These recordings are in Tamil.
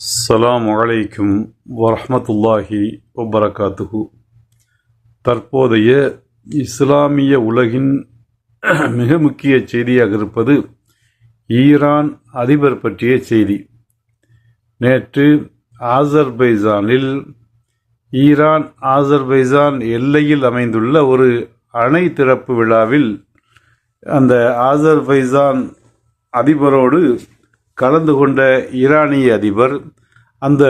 அஸ்ஸலாமு அலைக்கும் வரஹ்மத்துல்லாஹி வபரகாத்துஹு தற்போதைய இஸ்லாமிய உலகின் மிக முக்கிய செய்தியாக இருப்பது ஈரான் அதிபர் பற்றிய செய்தி. நேற்று ஆசர்பைசானில் ஈரான் ஆசர்பைசான் எல்லையில் அமைந்துள்ள ஒரு அணை திறப்பு விழாவில் அந்த ஆசர்பைசான் அதிபரோடு கலந்து கொண்ட ஈரானிய அதிபர் அந்த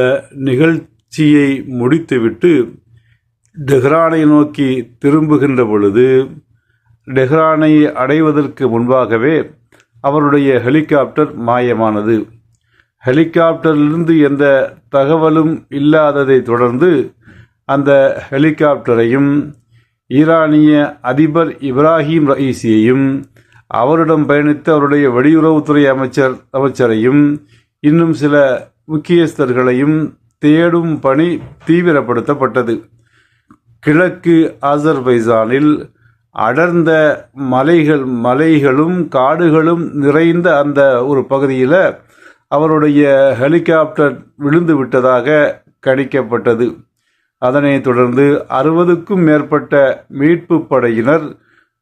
நிகழ்ச்சியை முடித்துவிட்டு டெஹ்ரானை நோக்கி திரும்புகின்ற பொழுது டெஹ்ரானை அடைவதற்கு முன்பாகவே அவருடைய ஹெலிகாப்டர் மாயமானது. ஹெலிகாப்டரிலிருந்து எந்த தகவலும் இல்லாததை தொடர்ந்து அந்த ஹெலிகாப்டரையும் ஈரானிய அதிபர் இப்ராஹிம் ரயீசியையும் அவரிடம் பயணித்த அவருடைய வெளியுறவுத்துறை அமைச்சர் அமைச்சரையும் இன்னும் சில முக்கியஸ்தர்களையும் தேடும் பணி தீவிரப்படுத்தப்பட்டது. கிழக்கு ஆசர்பைசானில் அடர்ந்த மலைகள் மலைகளும் காடுகளும் நிறைந்த அந்த ஒரு பகுதியில் அவருடைய ஹெலிகாப்டர் விழுந்து விட்டதாக கணிக்கப்பட்டது. அதனைத் தொடர்ந்து அறுபதுக்கும் மேற்பட்ட மீட்பு படையினர்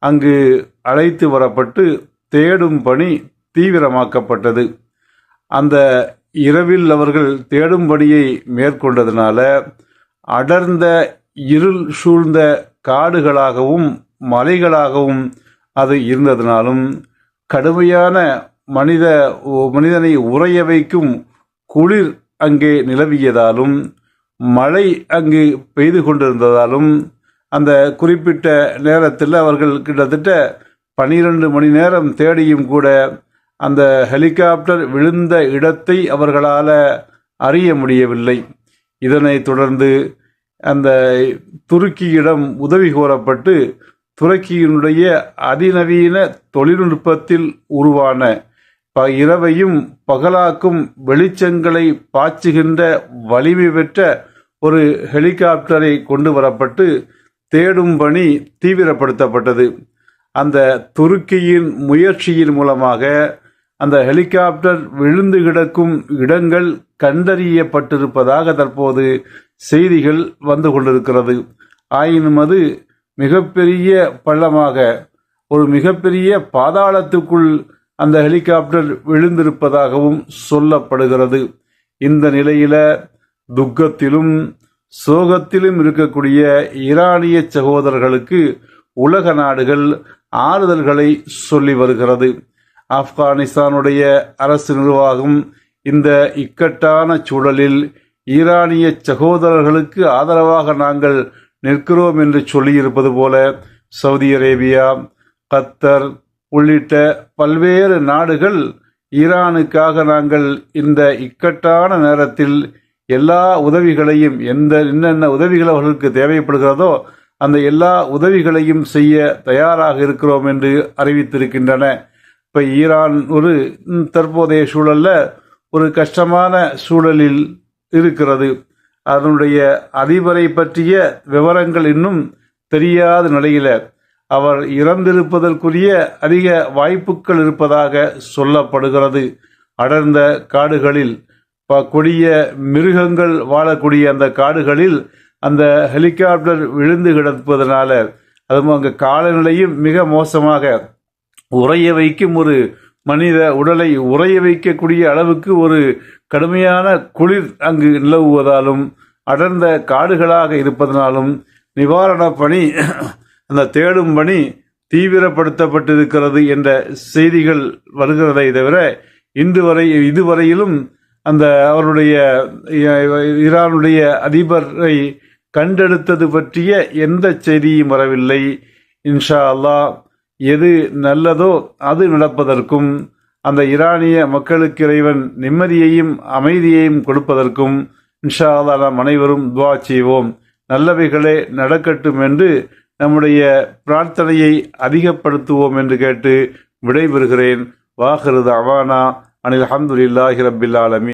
அங்கு அழைத்து வரப்பட்டு தேடும் பணி தீவிரமாக்கப்பட்டது. அந்த இரவில் அவர்கள் தேடும் பணியை மேற்கொண்டதுனால அடர்ந்த இருள் சூழ்ந்த காடுகளாகவும் மலைகளாகவும் அது இருந்ததினாலும் கடுமையான மனித மனிதனை உறைய வைக்கும் குளிர் அங்கே நிலவியதாலும் மழை அங்கு பெய்து கொண்டிருந்ததாலும் அந்த குறிப்பிட்ட நேரத்தில் அவர்கள் கிட்டத்தட்ட பனிரெண்டு மணி நேரம் தேடியும் கூட அந்த ஹெலிகாப்டர் விழுந்த இடத்தை அவர்களால் அறிய முடியவில்லை. இதனைத் தொடர்ந்து அந்த துருக்கியிடம் உதவி கோரப்பட்டு துருக்கியினுடைய அதிநவீன தொழில்நுட்பத்தில் உருவான ப இரவையும் பகலாக்கும் வெளிச்சங்களை பாய்ச்சுகின்ற வலிமை பெற்ற ஒரு ஹெலிகாப்டரை கொண்டு வரப்பட்டு தேடும் பணி தீவிரப்படுத்தப்பட்டது. அந்த துருக்கியின் முயற்சியின் மூலமாக அந்த ஹெலிகாப்டர் விழுந்து கிடக்கும் இடங்கள் கண்டறியப்பட்டிருப்பதாக தற்போது செய்திகள் வந்து கொண்டிருக்கிறது. ஆயினும் அது மிகப்பெரிய பள்ளமாக ஒரு மிகப்பெரிய பாதாளத்துக்குள் அந்த ஹெலிகாப்டர் விழுந்திருப்பதாகவும் சொல்லப்படுகிறது. இந்த நிலையில துக்கத்திலும் சோகத்திலும் இருக்கக்கூடிய ஈரானிய சகோதரர்களுக்கு உலக நாடுகள் ஆறுதல்களை சொல்லி வருகிறது. ஆப்கானிஸ்தானுடைய அரசு நிர்வாகம் இந்த இக்கட்டான சூழலில் ஈரானிய சகோதரர்களுக்கு ஆதரவாக நாங்கள் நிற்கிறோம் என்று சொல்லியிருப்பது போல சவுதி அரேபியா கத்தர் உள்ளிட்ட பல்வேறு நாடுகள் ஈரானுக்காக நாங்கள் இந்த இக்கட்டான நேரத்தில் எல்லா உதவிகளையும் எந்த என்னென்ன உதவிகள் அவர்களுக்கு தேவைப்படுகிறதோ அந்த எல்லா உதவிகளையும் செய்ய தயாராக இருக்கிறோம் என்று அறிவித்திருக்கின்றன. இப்போ ஈரான் ஒரு தற்போதைய சூழலில் ஒரு கஷ்டமான சூழலில் இருக்கிறது. அதனுடைய அதிபரை பற்றிய விவரங்கள் இன்னும் தெரியாத நிலையில் அவர் இறந்திருப்பதற்குரிய அதிக வாய்ப்புகள் இருப்பதாக சொல்லப்படுகிறது. அடர்ந்த காடுகளில் கொடிய மிருகங்கள் வாழக்கூடிய அந்த காடுகளில் அந்த ஹெலிகாப்டர் விழுந்து கிடப்பதனால அதுவும் அங்கே காலநிலையும் மிக மோசமாக உறைய வைக்கும் ஒரு மனித உடலை உறைய வைக்கக்கூடிய அளவுக்கு ஒரு கடுமையான குளிர் அங்கு நிலவுவதாலும் அடர்ந்த காடுகளாக இருப்பதனாலும் நிவாரண பணி அந்த தேடும் பணி தீவிரப்படுத்தப்பட்டிருக்கிறது என்ற செய்திகள் வருகிறதை தவிர இன்று வரை இதுவரையிலும் அந்த அவருடைய ஈரானுடைய அதிபரை கண்டெடுத்தது பற்றிய எந்த செய்தியும் வரவில்லை. இன்ஷா அல்லா எது நல்லதோ அது நடப்பதற்கும் அந்த ஈரானிய மக்களுக்கு இறைவன் நிம்மதியையும் அமைதியையும் கொடுப்பதற்கும் இன்ஷா அல்லா நாம் அனைவரும் துவா செய்வோம். நல்லவைகளே நடக்கட்டும் என்று நம்முடைய பிரார்த்தனையை அதிகப்படுத்துவோம் என்று கேட்டு விடைபெறுகிறேன். வாஹருது அவானா அனில் அஹமதுல்லாஹி ரபில் ஆலமி